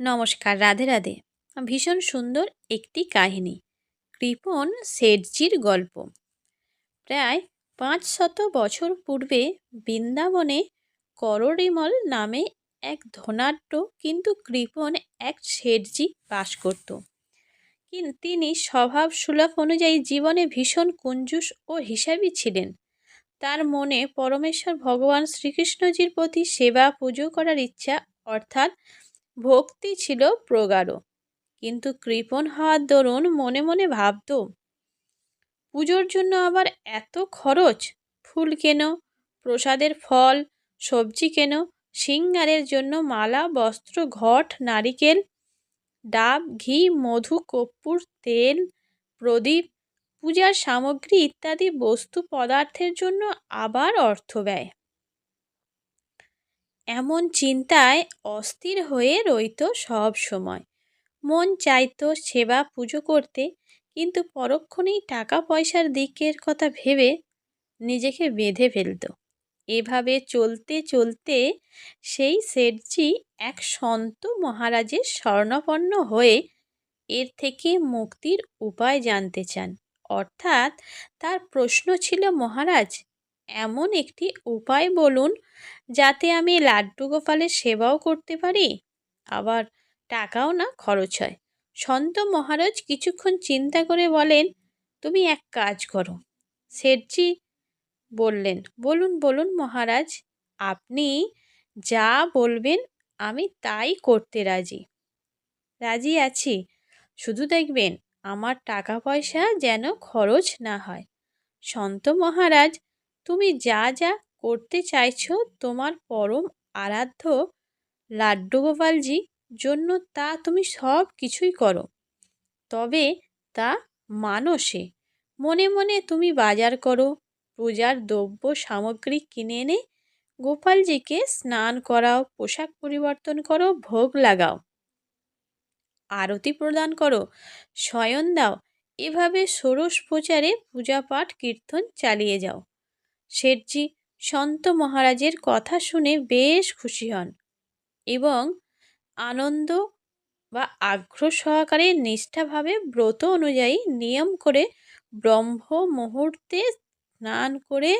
নমস্কার, রাধে রাধে। ভীষণ সুন্দর একটি কাহিনী কৃপণ শেঠজির গল্প। প্রায় পাঁচ শত বছর পূর্বে বৃন্দাবনে কররিমল নামে এক ধনাঢ্য কিন্তু কৃপন এক শেঠজি বাস করত। কিন্তু তিনি স্বভাব সুলভ অনুযায়ী জীবনে ভীষণ কুঞ্জুস ও হিসাবী ছিলেন। তার মনে পরমেশ্বর ভগবান শ্রীকৃষ্ণজির প্রতি সেবা পুজো করার ইচ্ছা, অর্থাৎ ভক্তি ছিল প্রগাঢ়। কিন্তু কৃপণ হওয়ার দরুন মনে মনে ভাবত, পুজোর জন্য আবার এত খরচ? ফুল কেন? প্রসাদের ফল? সবজি কেন? সিঙ্গারের জন্য মালা, বস্ত্র, ঘট, নারিকেল, ডাব, ঘি, মধু, কর্পূর, তেল, প্রদীপ, পূজার সামগ্রী ইত্যাদি বস্তু পদার্থের জন্য আবার অর্থ ব্যয়। এমন চিন্তায় অস্থির হয়ে রইত সব সময়। মন চাইতো সেবা পুজো করতে, কিন্তু পরক্ষণেই টাকা পয়সার দিকের কথা ভেবে নিজেকে বেঁধে ফেলত। এভাবে চলতে চলতে সেই শেঠজি এক সন্ত মহারাজের স্বর্ণপন্ন হয়ে এর থেকে মুক্তির উপায় জানতে চান। অর্থাৎ তার প্রশ্ন ছিল, মহারাজ এমন একটি উপায় বলুন যাতে আমি লাড্ডু গোপালের সেবাও করতে পারি? আবার টাকাও না খরচ হয়। সন্ত মহারাজ কিছুক্ষণ চিন্তা করে বলেন, তুমি এক কাজ করো। শেঠজি বললেন, বলুন বলুন মহারাজ, আপনি যা বলবেন আমি তাই করতে রাজি। রাজি আছি। শুধু দেখবেন আমার টাকা পয়সা যেন খরচ না হয়। সন্ত মহারাজ তুমি যা যা করতে চাইছো তোমার পরম আরাধ্য লাড্ডু গোপালজি জন্য তা তুমি সব কিছুই করো। তবে তা মানসে। মনে মনে তুমি বাজার করো, পূজার দ্রব্য, সামগ্রী কিনে এনে গোপালজিকে স্নান করাও, পোশাক পরিবর্তন করো, ভোগ লাগাও। আরতি প্রদান করো, শয়ন দাও, এভাবে ষোড়শ প্রচারে পূজা পাঠ কীর্তন চালিয়ে যাও। শেঠজি সন্ত মহারাজের কথা শুনে বেশ খুশি হন এবং আনন্দ বা আগ্রহ সহকারে নিষ্ঠাভাবে ব্রত অনুযায়ী নিয়ম করে ব্রহ্ম মুহূর্তে স্নান করে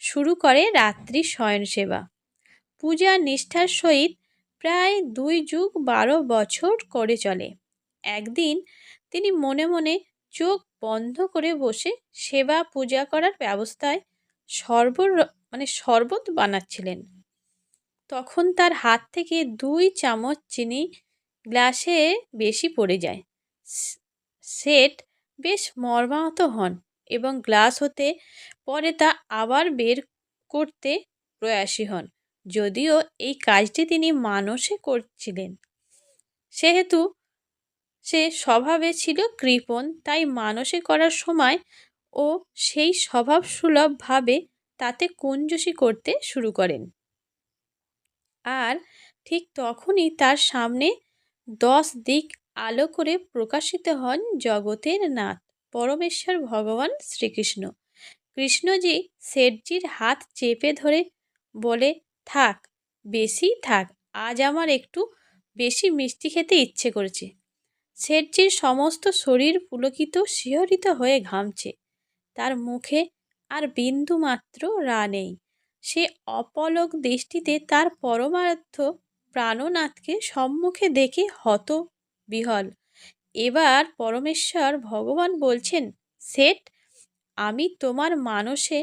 শুরু করে রাত্রি শয়নসেবা। পূজা নিষ্ঠার সহিত প্রায় দুই যুগ বারো বছর করে চলে। একদিন তিনি মনে মনে চোখ বন্ধ করে বসে সেবা পূজা করার ব্যবস্থায় সর্ব মানে শরবত বানাচ্ছিলেন। তখন তার হাত থেকে দুই চামচ চিনি গ্লাসে বেশি পড়ে যায়। সেট বেশ মর্মাহত হন এবং গ্লাস হতে পরে তা আবার বের করতে প্রয়াসী হন, যদিও এই কাজটি তিনি মানসে করছিলেন। সেহেতু সে স্বভাবে ছিল কৃপণ, তাই মানসে করার সময় ও সেই স্বভাব সুলভভাবে তাতে কুঞ্জসি করতে শুরু করেন। আর ঠিক তখনই তার সামনে দশ দিক আলো করে প্রকাশিত হন জগতের নাথ, পরমেশ্বর ভগবান শ্রীকৃষ্ণ। কৃষ্ণজি শেঠজির হাত চেপে ধরে বলে, থাক, বেশি থাক, আজ আমার একটু বেশি মিষ্টি খেতে ইচ্ছে করেছে। শেঠজির সমস্ত শরীর পুলকিত শিহরিত হয়ে ঘামছে। তার মুখে আর বিন্দু মাত্র রা নেই। সে অপলক দৃষ্টিতে তার পরমার্থ প্রাণনাথকে সম্মুখে দেখে হত বিহল এবার পরমেশ্বর ভগবান বলছেন সেট আমি তোমার মানসে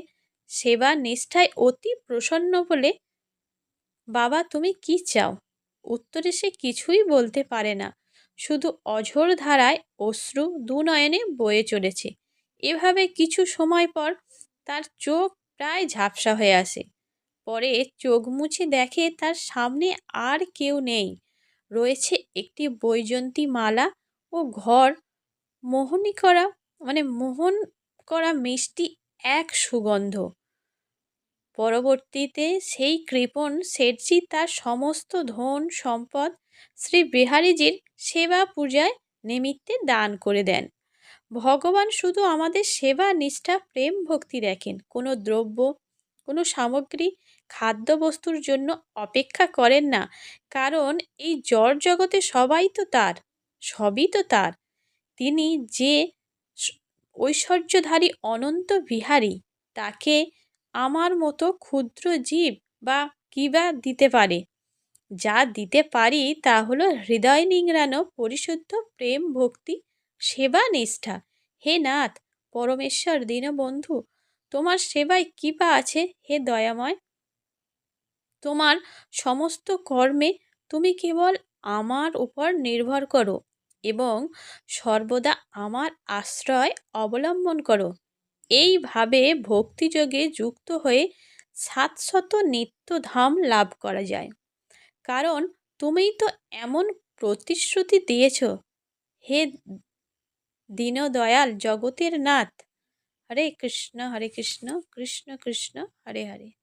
সেবা নিষ্ঠায় অতি প্রসন্ন বলে বাবা তুমি কি চাও? উত্তরে সে কিছুই বলতে পারে না। শুধু অঝোর ধারায় অশ্রু দুনয়নে বয়ে চলেছে। এভাবে কিছু সময় পর তার চোখ প্রায় ঝাপসা হয়ে আসে। পরে চোখ মুছে দেখে তার সামনে আর কেউ নেই। রয়েছে একটি বৈজন্তী মালা ও ঘর, মোহনী করা মানে মোহন করা মিষ্টি এক সুগন্ধ। পরবর্তীতে সেই কৃপণ শেঠজি তার সমস্ত ধন, সম্পদ শ্রী বিহারীজির সেবা পূজায় নিমিত্তে দান করে দেন। ভগবান শুধু আমাদের সেবা, নিষ্ঠা, প্রেম, ভক্তি দেখেন। কোনো দ্রব্য, কোনো সামগ্রী, খাদ্যবস্তুর জন্য অপেক্ষা করেন না। কারণ এই জড় জগতে সবাই তো তার, সবই তো তার। তিনি যে ঐশ্বর্যধারী অনন্ত বিহারী, তাকে আমার মতো ক্ষুদ্র জীব বা কী বা দিতে পারে? যা দিতে পারি তা হলো হৃদয় নিংড়ানো, পরিশুদ্ধ, প্রেম, ভক্তি সেবা নিষ্ঠা। হে নাথ, পরমেশ্বর, দীনবন্ধু, তোমার সেবায় কী বা আছে, হে দয়াময়। তোমার সমস্ত কর্মে তুমি কেবল আমার উপর নির্ভর করো এবং সর্বদা আমার আশ্রয় অবলম্বন করো। এইভাবে ভক্তিযোগে যুক্ত হয়ে সাতশত নিত্যধাম লাভ করা যায়। কারণ তুমিই তো এমন প্রতিশ্রুতি দিয়েছ। হে দীনদয়াল জগতের নাথ। হরে কৃষ্ণ হরে কৃষ্ণ কৃষ্ণ কৃষ্ণ হরে হরে।